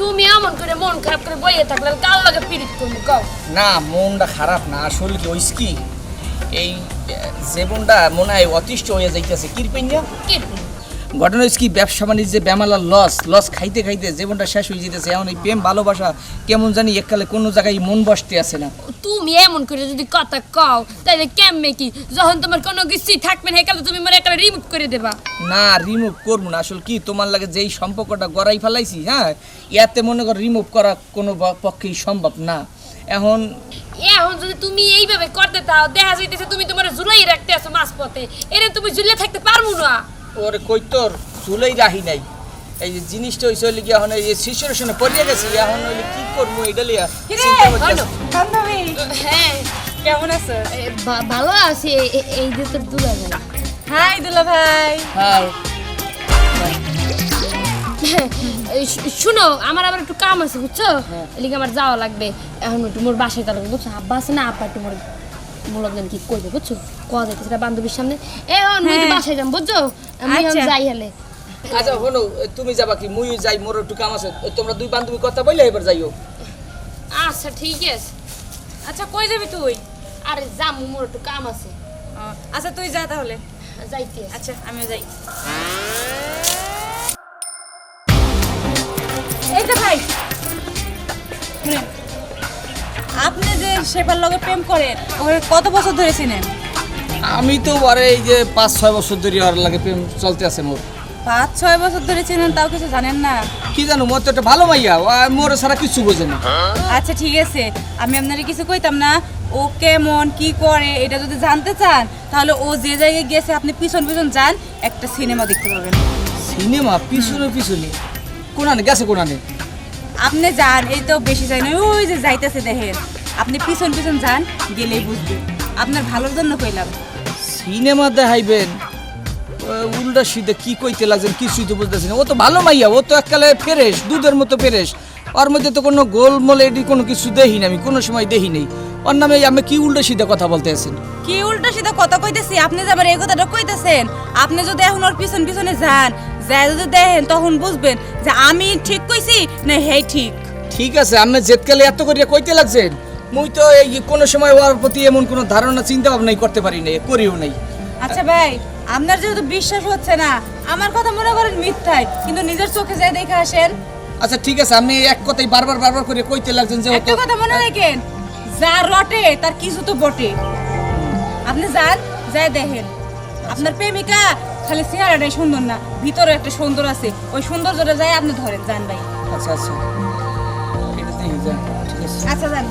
তুমি এমন করে মন খারাপ করে বইয়ে থাকলে কার লাগে পিরিত করব? না মনটা খারাপ না আসলে কি ওইস কি এই জীবনটা মনে হয় অতিষ্ঠ হয়ে যাইতেছে কিরপিনিয়া কি ঘটনা হচ্ছে কি ব্যবসা বাণিজ্যে বেমালার লস লস খাইতে খাইতে জীবনটা শেষ হয়ে যেতেছে। এখন এই প্রেম ভালোবাসা কেমন জানি এককালে কোনো জায়গায় মন বসতে আসে না। তুমি এমন করে যদি কথা কও তাহলে কেমনে কি? যখন তোমার কোনো কিছুই থাকবে না সেকালে তুমি মানে একটা রিমুভ করে দেবা। না রিমুভ করব না। আসলে কি তোমার লাগে যেই সম্পর্কটা গড়াই ফেলাইছি হ্যাঁ ইয়াতে মনে কর রিমুভ করা কোনো পক্ষেই সম্ভব না। এখন এখন যদি তুমি এইভাবে করতে তাও দেখা যাইতেছে তুমি তোমার জুলাই রাখতে আছো মাছ পথে এরে তুমি ঝুলে থাকতে পারব না। ওর কই তোর চুলেই রাহি নাই। এই যে জিনিসটা হইছে হইলে কি এখন এই সিচুয়েশনে পড়িয়ে গেছি এখন হইলে কি করব এটা লিয়া হ্যাঁ। কেমন আছো? ভালো আছে এই যে তোর দুলা ভাই হাই দুলা ভাই হ্যাঁ শু- শুনো আমার আবার একটু কাম আছে বুঝছ? এদিকে আমার যাওয়া লাগবে। এখন একটু মোর বাসায় তাহলে বুঝছ? আব্বা আছে না আব্বা একটু মোর মূলক কি করবে বুঝছ? কয়া দেখে সেটা বান্ধবীর সামনে। এখন মুই তো হ্যাঁ। বাসায় যাম বুঝছ? আমি এখন আচ্ছা। যাই হেলে। আচ্ছা হনো তুমি যাবা কি? মুই যাই মোর একটু কাম আছে। তোমরা দুই বান্ধবী কথা বললে এবার যাইও। আচ্ছা ঠিক আছে। আচ্ছা কই যাবি তুই? আরে যাম মোর একটু কাম আছে। আচ্ছা তুই যা তাহলে। যাইতে আচ্ছা আমিও যাই। এই তো ভাই। আপনি যে সেবার লগে প্রেম করেন ওকে কত বছর ধরে চিনেন? আমি তো আরে এই যে পাঁচ ছয় বছর ধরে ওর লাগে প্রেম চলতে আছে মোর। পাঁচ ছয় বছর ধরে চিনেন তাও কিছু জানেন না? কি জানো মোর তো একটা ভালো মাইয়া মোর ছাড়া কিছু বোঝে না। আচ্ছা ঠিক আছে। আমি আপনারে কিছু কইতাম না ও কেমন কি করে এটা যদি জানতে চান তাহলে ও যে জায়গায় গেছে আপনি পিছন পিছন যান একটা সিনেমা দেখতে পাবেন। সিনেমা পিছনে পিছনে? কোনানে গেছে কোনানে? আপনি যান এই তো বেশি যাই না ওই যে যাইতেছে দেখেন। আপনি পিছন পিছন যান গেলেই বুঝবেন আপনার ভালোর জন্য কইলাম। সিনেমা দেখাইবেন? উল্টা সিধে কি কইতে লাগছেন কিছুই তো বুঝতেছি না। ও তো ভালো মাইয়া ও তো এককালে ফেরেস দুধের মতো ফেরেস ওর মধ্যে তো কোনো গোলমোল এটি কোনো কিছু দেখি না আমি কোনো সময় দেখি নেই। ওর নামে আমি কি উল্টা সিধে কথা বলতে আছেন? কি উল্টা সিধা কথা কইতেছি? আপনি যে আমার এই কথাটা কইতেছেন আপনি যদি এখন ওর পিছন পিছনে যান যদি দেখেন তখন বুঝবেন যে আমি ঠিক কইছি না হে ঠিক। ঠিক আছে আপনি জেতকালে এত করিয়া কইতে লাগছেন? মুই তো এই কোনো সময় ওর প্রতি এমন কোনো ধারণা চিন্তা ভাবনাই করতে পারি নাই করিও নাই। আচ্ছা ভাই আপনার যেহেতু বিশ্বাস হচ্ছে না আমার কথা মনে করেন মিথ্যাই কিন্তু নিজের চোখে যাই দেখে আসেন। আচ্ছা ঠিক আছে আপনি এক কথাই বারবার বারবার করে কইতে লাগছেন যে একটা কথা মনে রাখেন যা রটে তার কিছু তো বটে। আপনি যান যাই দেখেন। আপনার প্রেমিকা খালি চেহারাটাই সুন্দর না ভিতরে একটা সুন্দর আছে। ওই সৌন্দর্যটা যাই আপনি ধরেন যান ভাই। আচ্ছা আচ্ছা। এটা দেখি যান ঠিক আছে। আচ্ছা যান।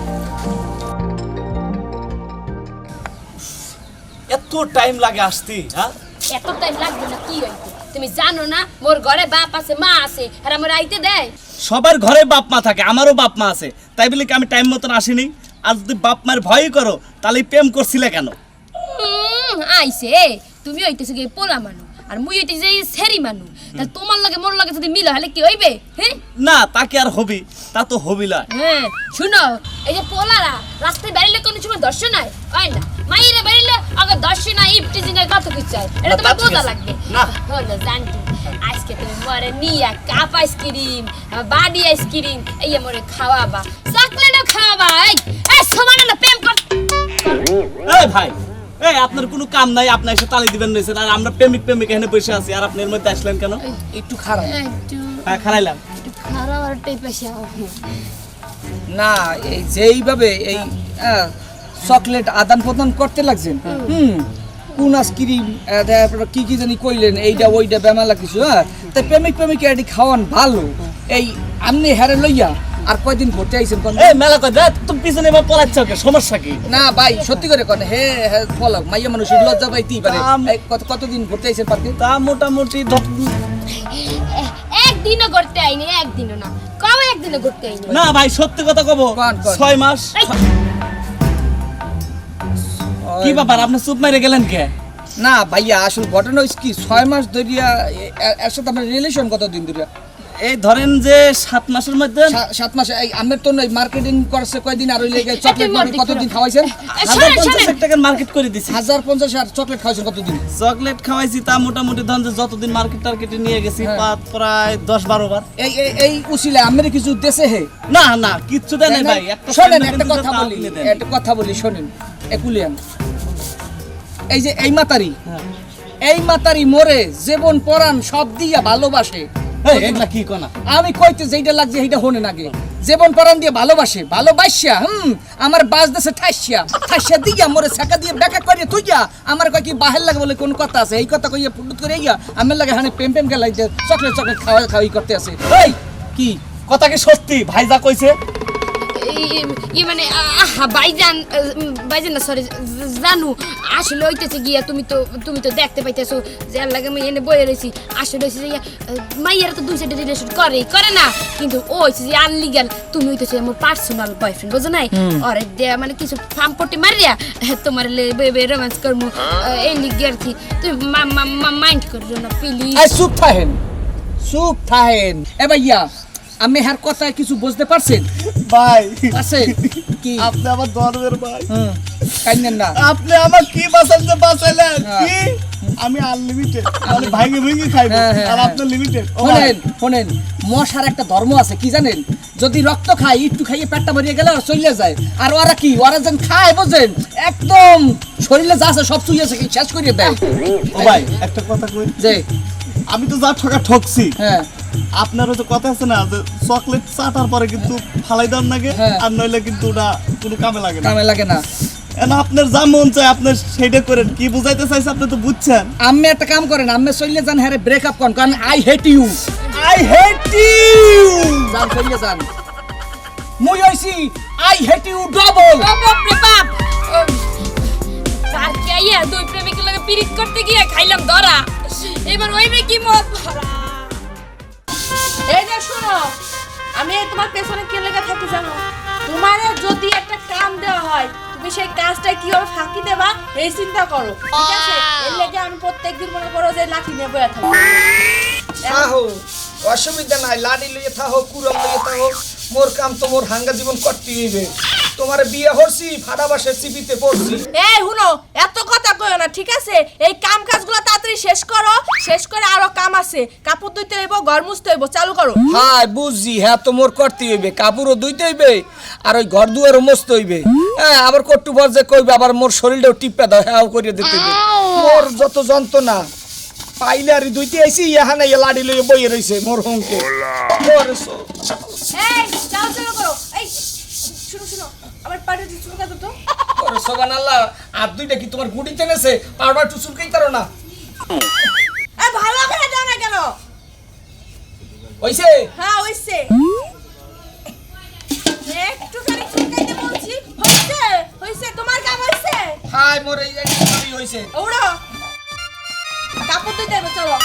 এত টাইম লাগে আসতে হ্যাঁ? এত টাইম লাগবে না কি হইতে তুমি জানো না মোর ঘরে বাপ আছে মা আছে আর আমার আইতে দেয়? সবার ঘরে বাপ মা থাকে আমারও বাপ মা আছে। তাই বলে কি আমি টাইম মতন আসিনি? আর যদি বাপ মায়ের ভয়ই করো তাহলে প্রেম করছিলে কেন? আইছে। তুমি হইতেছে কি পোলা মানু আর মুই হইতেছে এই সেরি মানু তা তোমার লাগে মোর লাগে যদি মিল হলে কি হইবে? হ্যাঁ না তাকে আর হবি তা তো হবি না। হ্যাঁ শুনো এই যে পোলারা রাস্তায় বেরিলে কোনো সময় দর্শন হয় হয় না মাইরে বেরিলে আগে দর্শন হয় ইফটিজিং এর কত কিছু হয় এটা না, তোমার বোঝা। লাগবে। না। হলো জানতো আজকে তুমি মরে নিয়া কাপ আইসক্রিম বাডি আইসক্রিম এই মরে খাওয়াবা। চকলেটও খাওয়াবা এই এই সমানে না প্রেম কর। এই ভাই এই আপনার কোনো কাম নাই আপনি এসে তালি দিবেন রয়েছেন আর আমরা প্রেমিক প্রেমিক এখানে বসে আছি। আর আপনি এর মধ্যে আসলেন কেন? একটু খারাপ। হ্যাঁ খারাইলাম। একটু খারাপ আর টাইপের না এই যেইভাবে এই চকলেট আদান প্রদান করতে লাগছেন হুম। কোন আইসক্রিম তারপরে কি কি জানি কইলেন এইটা ওইটা বেমালা কিছু হ্যাঁ? তাই প্রেমিক প্রেমিক এটি খাওয়ান ভালো। এই আমনি হেরে লইয়া আর কয়দিন ঘুরতে আইছেন কোন এই মেলা কয় দেখ তুমি পিছনে এবার পলাচ্ছ ওকে সমস্যা কি? না ভাই সত্যি করে কোন হে হে ফলো মাইয়া মানুষের লজ্জা পাইতেই পারে। এই কত কতদিন ঘুরতে আইছেন পার্কে? তা মোটামুটি একদিনও করতে আইনি একদিনও না। কবে একদিনও করতে আইনি? না ভাই সত্যি কথা কব কোন, কোন? ছয় মাস। এই, কি ব্যাপার আপনি চুপ মেরে গেলেন কে? না ভাইয়া আসল ঘটনা হচ্ছে কি ছয় মাস ধরিয়া এর সাথে আপনার রিলেশন কতদিন ধরিয়া? এই ধরেন যে সাত মাসের মধ্যে সাত মাসে এই আমের তো মার্কেটিং করছে কয়দিন আর ওই লেগে চকলেট মধ্যে কতদিন খাওয়াইছেন? হাজার পঞ্চাশ টাকার মার্কেট করে দিছি। হাজার পঞ্চাশ আর চকলেট খাওয়াইছেন কতদিন? চকলেট খাওয়াইছি তা মোটামুটি ধরেন যে যতদিন মার্কেট টার্কেটে নিয়ে গেছি হ্যাঁ। প্রায় দশ বারো বার। এই এই উসিলে আমের কিছু দেশে হে? না না কিচ্ছু দেয় ভাই। শোনেন একটা কথা বলি একটা কথা বলি শোনেন একুলিয়ান। এই যে এই মাতারি হ্যাঁ। এই মাতারি মরে জীবন পরাণ সব দিয়া ভালোবাসে। এগুলা কি কোনা? আমি কইতে যেইটা লাগছে সেইটা হনে নাগে জীবন পরাণ দিয়ে ভালোবাসে, ভালোবাসিয়া, হুম, আমার বাস দেশে ঠাইসিয়া ঠাইসিয়া দিয়া মরে ছাকা দিয়ে বেকা করিয়ে তুই যা আমার কয় কি বাহের লাগে বলে কোন কথা আছে? এই কথা কইয়া ফুটুত করে ইয়া আমার লাগে হানে প্রেম প্রেম গেলাই চকলেট চকলেট খাওয়া খাওয়াই করতে আছে। এই, কি? কথা কি সত্যি? ভাইজা কইছে। ই- মানে উম, ভাইজান না সরি জানু আসলে হইতেছে গিয়া তুমি তো তুমি তো দেখতে পাইতেছো যে আর লাগে আমি এনে বয়ে রয়েছি আসলে হইছে যে মাইয়ারা তো দুই সাইডে রিলেশন করে করে না। কিন্তু ও হইছে যে আনলিগাল তুমি হইতেছে আমার পার্সোনাল বয়ফ্রেন্ড বুঝো নাই? অরে দেয়া মানে কিছু ফার্ম পট্টি মারিয়া তোমার বেবে রোম্যান্স করমু। এই লিগে আর কি। তুমি মাইন্ড করো না প্লিজ চুপ থাহেন চুপ থাহেন। এ ভাইয়া আমি হার কথা কিছু বুঝতে পারছেন? ভাই। আছে কি? আপনি আমার ভাই। হুম। কাইনেন না। আপনি আমার কি বাঁচাইলেন? হ্যাঁ। কি? আমি আনলিমিটেড মানে ভাঙে ভেঙে খাইবো। আর হ্যাঁ। আপনি লিমিটেড শোনেন শোনেন। মশার একটা ধর্ম আছে কি জানেন? যদি রক্ত খায় একটু খাইয়ে পেটটা ভরিয়ে গেলে আর চলে যায়। আর ওরা কি? ওরা যেন খায় বোঝেন? একদম শরীরে যা আছে সব চুইয়েছে কি শেষ করিয়ে দেয়। ও ভাই একটা কথা কই? যে? আমি তো যা ঠকা ঠকছি। হ্যাঁ। আপনারও তো কথা আছে না যে চকলেট চাটার পরে কিন্তু ফালাই দাম লাগে হ্যাঁ। আর নইলে কিন্তু ওটা কোনো কামে লাগে না। কামে লাগে না। আপনার যা মন চায় আপনি সেইটা করেন। কি বুঝাইতে চাইছে আপনি তো বুঝছেন। আমি একটা কাম করেন আমি চলে যান হ্যাঁ ব্রেকআপ করেন কারণ I hate you I hate you যান চলে যান। মুই হইছি আই হেট ইউ ডবল বাপ আইয়া দুই প্রেমিকের লগে পিরিত করতে গিয়ে খাইলাম ধরা এবার ওইবে কি মত? ভরা এই যে শোনো আমি তোমার পেছনে কে লেগে থাকি জানো? তোমারে যদি একটা কাম দেওয়া হয় তুমি সেই কাজটা কীভাবে ফাঁকি দেবা এই চিন্তা করো ঠিক আছে? এর লেগে আমি প্রত্যেকদিন মনে করো যে লাঠি নিয়ে বয়ে থাকব থাহো অসুবিধা নাই লাডি লইয়ে থাহো কুরম লইয়ে থাহো মোর কাম তো মোর হাঙ্গা জীবন করতে হইবে। তোমার বিয়ে হরছি ফাড়া বাসের চিপিতে পড়ছি। এই হুনো এত কথা কইও না ঠিক আছে? এই কাম কাজগুলো তাড়াতাড়ি শেষ করো শেষ করে আরও কাম আছে। কাপড় ধুইতে হইব ঘর মুছতে হইব চালু করো। হাই বুঝছি হ্যাঁ তো মোর করতে হইবে। কাপড়ও ধুইতে হইবে আর ওই ঘর দুয়ারও মস্ত হইবে। হ্যাঁ আবার কট্টু পর যে কইবে আবার মোর শরীরটাও টিপে দাও হ্যাঁ করিয়ে দিতে হইবে। মোর যত যন্ত্রণা পাইলে আর দুইতে আইছি ইহানে ইয়া লাডি লইয়ে বইয়ে রইছে মোর হুমকে। মোর এই চাও চালু করো। এই শুনো শুনো আমার পাটে চুল কাটো তো। মোর আল্লাহ আর দুইটা কি তোমার গুটি টেনেছে? পাউডার টু চুলকেই তারো না? ভালো করে দাও না কেন? হইছে? হ্যাঁ হইছে। একটুখানি চুলকাইতে বলছি। হইছে? হইছে? তোমার কাম হইছে? হাই মোর এই এই হইছে। ওড়ো। কাপড় ধুইতে হবে চলো।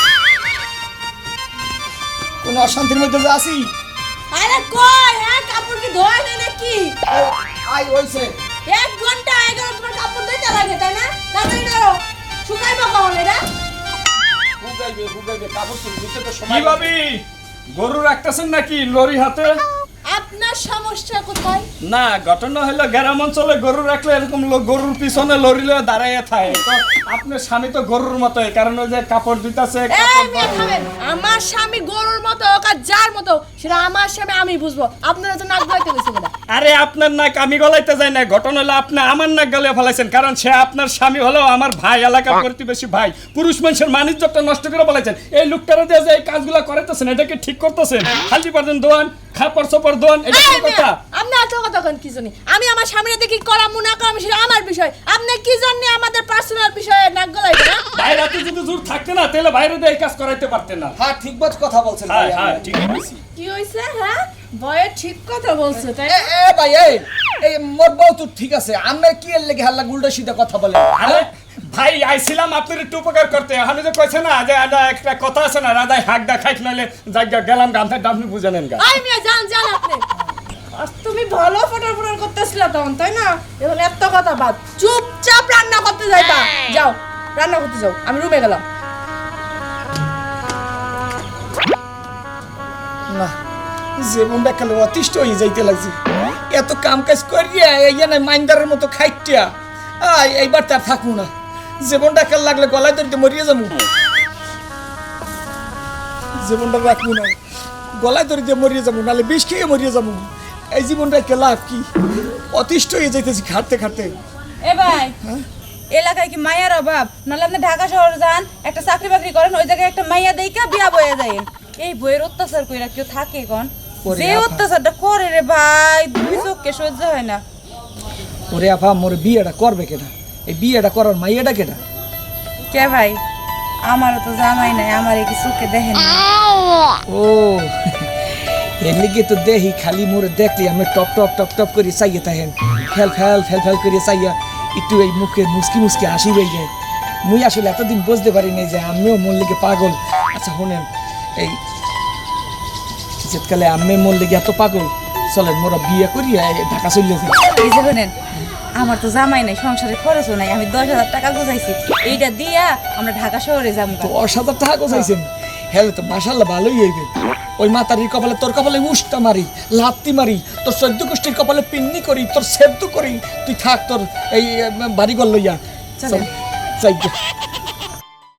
কোন অশান্তির মধ্যে যে আছি? আরে কই? হ্যাঁ কাপড় কি ধোয়া নেই নাকি? আই হইছে। এক ঘণ্টা আগে তোমার কাপড় ধুইতে লাগে তাই না? হুগাইবে হুগাইবে কাপড় চুল দিতে তো সময় ভাবি? গরু রাখতেছেন নাকি লরি হাতে? আপনার সমস্যা কোথায়? না ঘটনা হলো গ্রাম অঞ্চলে গরু রাখলে এরকম লোক গরুর পিছনে লরি লয়ে দাঁড়াইয়া থাকে। আপনার স্বামী তো গরুর মতোই কারণ ওই যে কাপড় দিতেছে আমার স্বামী গরুর মতো ওকা যার মতো সেটা আমার স্বামী আমি বুঝব। আপনারা তো নাক গলাইতে গেছে আরে আপনার নাক আমি গলাইতে যাই না ঘটনা হলো আপনি আমার নাক গলিয়ে ফেলাইছেন কারণ সে আপনার স্বামী হলো আমার ভাই এলাকার প্রতিবেশী ভাই। পুরুষ মানুষের মানিজ্যটা নষ্ট করে ফেলাইছেন। এই লোকটারা দিয়ে যে এই কাজগুলো করাইতেছেন এটা কি ঠিক করতেছেন? হালদি পারছেন দোয়ান খাপড় দোয়ান এটা কি কথা? আপনি এত কথা কোন কি জানি? আমি আমার স্বামীর দেখি করাম না করাম সেটা আমার বিষয়। আপনি কি জন্য আমাদের পার্সোনাল বিষয়ে নাক না বাইরাতে যদি জোর থাকতে না তাহলে বাইরে দিয়ে এই কাজ করাইতে পারতেন না। হ্যাঁ ঠিক কথা বলছেন হ্যাঁ ভাই হ্যাঁ ঠিক আছে কি হইছে হ্যাঁ? বয়ে ঠিক কথা বলছে তাই এ ভাই এই এই মোর বউ তো ঠিক আছে আমরা কি এর লেগে হাল্লা উল্টা সিধা কথা বলে? আরে ভাই আইছিলাম আপনার একটু উপকার করতে। আমি যে কইছে না যে আদা একটা কথা আছে না রাজাই হাক দা খাইক নইলে জায়গা গেলাম গামছা আপনি বুঝে নেন গা। আই মিয়া জান জান আপনি। আর তুমি ভালো ফটোর ফটোর করতেছিলা তখন তাই না? এখন এত কথা বাদ চুপচাপ রান্না করতে যাইবা। যাও রান্না করতে যাও আমি রুমে গেলাম। না জীবনটা খালি অতিষ্ঠ হয়ে যাইতে লাগছে। এত কাম কাজ করিয়া এই না মাইন্দারের মতো খাইটিয়া। আয়, এইবার তার থাকব না। জীবনটা কাল লাগলে গলায় ধরতে মরিয়ে যাব। জীবনটা রাখব না, গলায় ধরে দিয়ে মরিয়ে যাব নাহলে বিষ খেয়ে মরিয়ে যাব। এই জীবনটা কে লাভ কি? অতিষ্ঠ হয়ে যাইতেছি খাটতে খাটতে। এ ভাই, এলাকায় কি মায়ের অভাব? নাহলে আপনি ঢাকা শহরে যান, একটা চাকরি বাকরি করেন, ওই জায়গায় একটা মাইয়া দেইকা বিয়া বয়ে যায়। এই বইয়ের অত্যাচার কইরা কেউ থাকে কোন? ওরে যে অত্যাচারটা করে রে ভাই দুই চোখকে সহ্য হয় না। ওরে আফা মোর বিয়েটা করবে কেটা এই বিয়েটা করার মাইয়াটা কেটা কে ভাই? আমারও তো জামাই নাই আমার কি চোখে দেখেন না। ও এর লিগে তো দেহি খালি মোরে দেখলি আমি টপ টপ টপ টপ করে চাইয়ে থাকেন ফেল ফেল ফেল ফেল করে চাইয়া একটু এই মুখে মুসকি মুসকি হাসি হয়ে যায়। মুই আসলে এতদিন বুঝতে পারি নাই যে আমিও মোর লিগে পাগল। আচ্ছা শোনেন এই শীতকালে আমি মোর লিগে এত পাগল। চলেন মোরা বিয়ে করিয়া ঢাকা চলে যাই। এই যে আমার তো জামাই নাই সংসারে খরচও নাই আমি দশ হাজার টাকা গুজাইছি এইটা দিয়া আমরা ঢাকা শহরে যাব দশ হাজার টাকা কোথাইছেন হ্যাঁ তো মাসাল্লাহ ভালোই হইবে। ওই মাতারির কপালে তোর কপালে উষ্টা মারি লাত্তি মারি তোর চোদ্দ গোষ্ঠীর কপালে পিন্নি করি তোর সেদ্ধ করি। তুই থাক তোর এই বাড়িঘর লইয়া। চাই